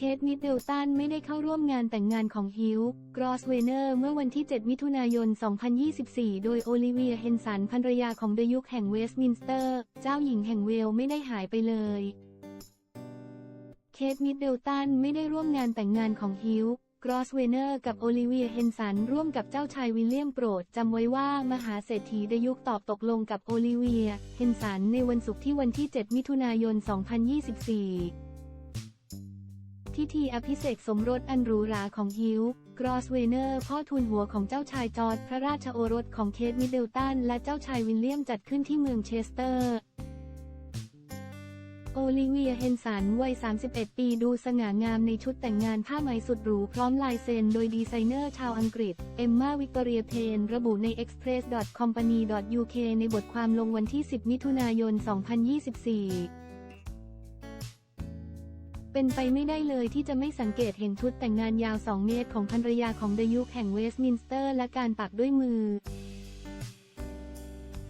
เคทมิดเดิลตันไม่ได้เข้าร่วมงานแต่งงานของฮิวกรอสเวเนอร์เมื่อวันที่ 7 มิถุนายน 2024 โดยโอลิเวียเฮนสันภรรยาของเดยุคแห่งเวสต์มินสเตอร์ เจ้าหญิงแห่งเวลไม่ได้หายไปเลยเคทมิดเดิลตันไม่ได้ร่วมงานแต่งงานของฮิวกรอสเวเนอร์กับโอลิเวียเฮนสันร่วมกับเจ้าชายวิลเลียมโปรด จำไว้ว่ามหาเศรษฐีเดยุคตอบตกลงกับโอลิเวียเฮนสันในวันศุกร์ที่วันที่ 7 มิถุนายน 2024 พิธีอภิเษกสมรสอันหรูหราของฮิวกรอสเวเนอร์ พ่อทูลหัวของเจ้าชายจอร์จพระราชโอรสของเคทมิดเดิลตัน และเจ้าชายวิลเลียมจัดขึ้นที่เมืองเชสเตอร์โอลิเวีย เฮนสัน วัย 31 ปี ดูสง่างามในชุดแต่งงานผ้าไหมสุดหรู พร้อมลายเซ็น โดยดีไซเนอร์ชาวอังกฤษ เอมมาวิกตอเรียเพน ระบุใน express.company.uk ในบทความลงวันที่ 10 มิถุนายน 2024 เป็นไปไม่ได้เลยที่จะไม่สังเกตเห็นชุดแต่งงานยาว 2 เมตรของภรรยาของเดยุคแห่งเวสต์มินสเตอร์และการปักด้วยมือ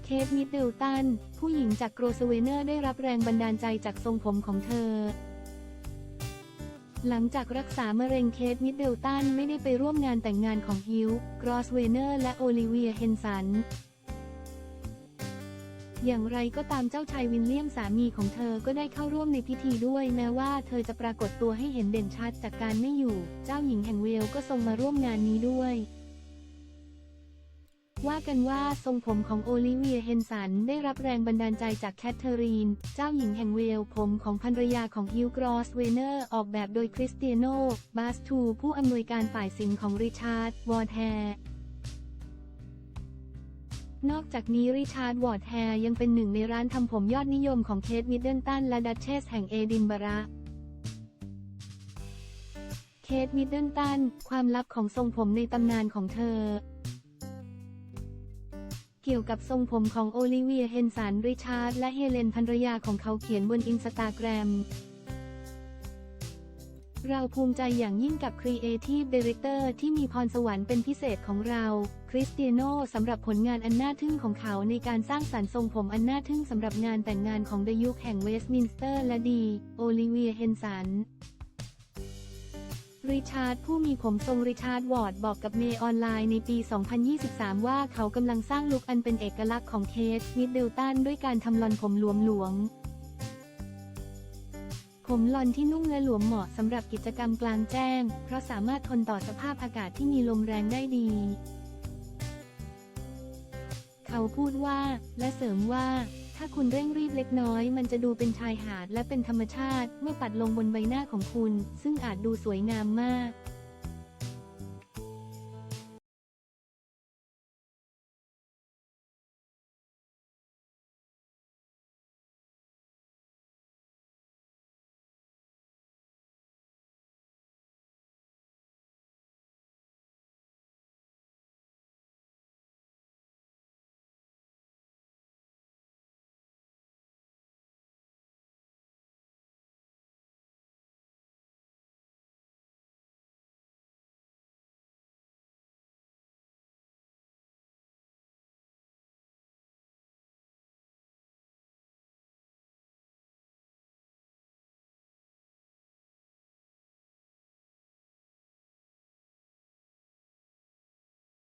เคทมิดเดิลตัน ผู้หญิงจากโกรสเวเนอร์ได้รับแรงบันดาลใจจากทรงผมของเธอ หลังจากรักษามะเร็งเคทมิดเดิลตันไม่ได้ไปร่วมงานแต่งงานของฮิวกรอสเวเนอร์และโอลิเวียเฮนสัน อย่างไรก็ตามเจ้าชายวินเลียมสามีของเธอก็ได้เข้าร่วมในพิธีด้วย แม้ว่าเธอจะปรากฏตัวให้เห็นเด่นชัดจากการไม่อยู่ เจ้าหญิงแห่งเวลก็ทรงมาร่วมงานนี้ด้วย ว่ากันว่าทรงผมของโอลิเวียเฮนสันได้รับแรงบันดาลใจจากแคทเธอรีน เจ้าหญิงแห่งเวลผมของภรรยาของฮิวกรอสเวเนอร์ออกแบบโดยคริสเตียโน บาสทูผู้อำนวยการฝ่ายสินของริชาร์ด วอร์แท นอกจากนี้ริชาร์ดวอร์ดแฮร์ยังเป็นหนึ่งในร้านทำผมยอดนิยมของเคทมิดเดิลตันและดัชเชสแห่งเอดินบะระเคทมิดเดิลตัน ความลับของทรงผมในตำนานของเธอ เกี่ยวกับทรงผมของโอลิเวียเฮนสันริชาร์ดและเฮเลนภรรยาของเขาเขียนบนอินสตาแกรม เราภูมิใจอย่างยิ่งกับ Creative Director ที่มีพรสวรรค์เป็นพิเศษของเรา คริสเตียโนสำหรับผลงานอันน่าทึ่งของเขาในการสร้างสรรค์ทรงผมอันน่าทึ่งสำหรับงานแต่งงานของเดยุคแห่งเวสต์มินสเตอร์และดี โอลิเวียเฮนสันริชาร์ดผู้มีผมทรงริชาร์ดวอร์ดบอกกับเมย์ออนไลน์ในปี 2023 ว่าเขากำลังสร้างลุคอันเป็นเอกลักษณ์ของเคสมิดเดิลตันด้วยการทำลอนผมหลวมๆ ผมลอนที่นุ่มและหลวมเหมาะสำหรับกิจกรรมกลางแจ้ง เพราะสามารถทนต่อสภาพอากาศที่มีลมแรงได้ดี เขาพูดว่า และเสริมว่า ถ้าคุณเร่งรีบเล็กน้อย มันจะดูเป็นชายหาดและเป็นธรรมชาติ เมื่อปัดลงบนใบหน้าของคุณ ซึ่งอาจดูสวยงามมาก